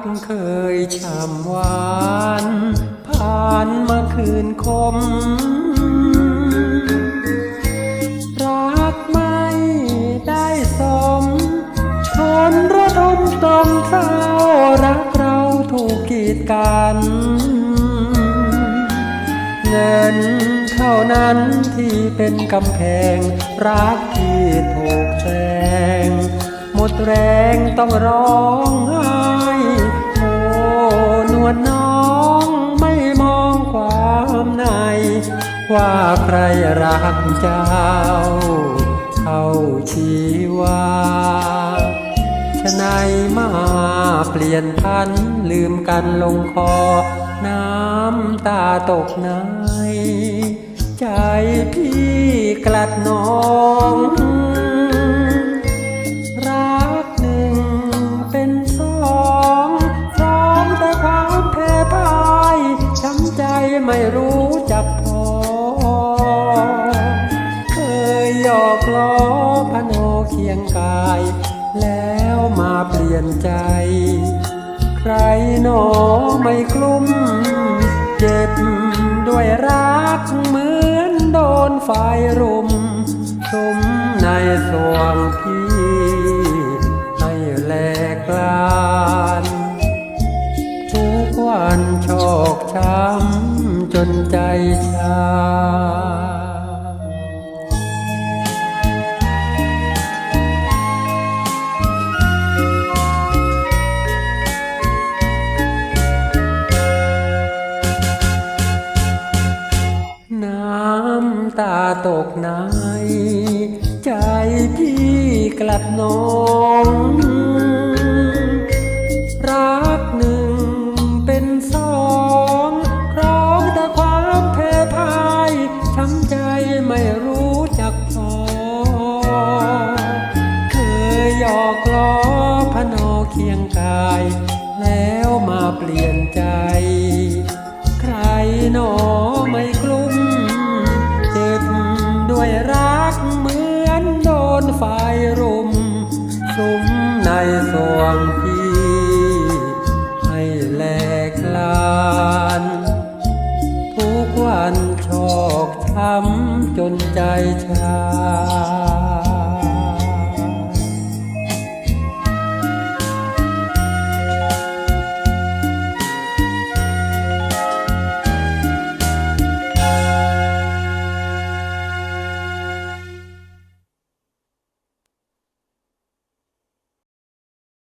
รักเคยช่ำหวาน ผ่านมาคืนคม รักไม่ได้สม ชนระดมตมเท้ารักเราถูกกีดกัน เงินเท่านั้นที่เป็นกำแพง รักที่ถูกแซงหมดแรงต้องร้องไห้ วลน้องไม่มองความใน ว่าใครรักเจ้าเท่าชีวาฉะไหนมาเปลี่ยนพันลืมกันลงคอ น้ำตาตกใน ใจพี่กลัดน้อง ไม่รู้จักพอ เคยหยอกล้อพโนเคียงกาย แล้วมาเปลี่ยนใจ ใครหนอไม่กลุ้ม เจ็บด้วยรักเหมือนโดนไฟรุมชุมในสวงพี่ให้แหลกลาน ทุกวันโชคช้ำ จนใจชา น้ำตาตกใน ใจพี่กลัดน้อง เคียงกาย แล้วมาเปลี่ยนใจ ใครหนอไม่กลุ้มเจ็บด้วยรักเหมือนโดนไฟรุม สุมในสวงพี่ ให้แหลกลาน ทุกวันชอกช้ำจนใจชา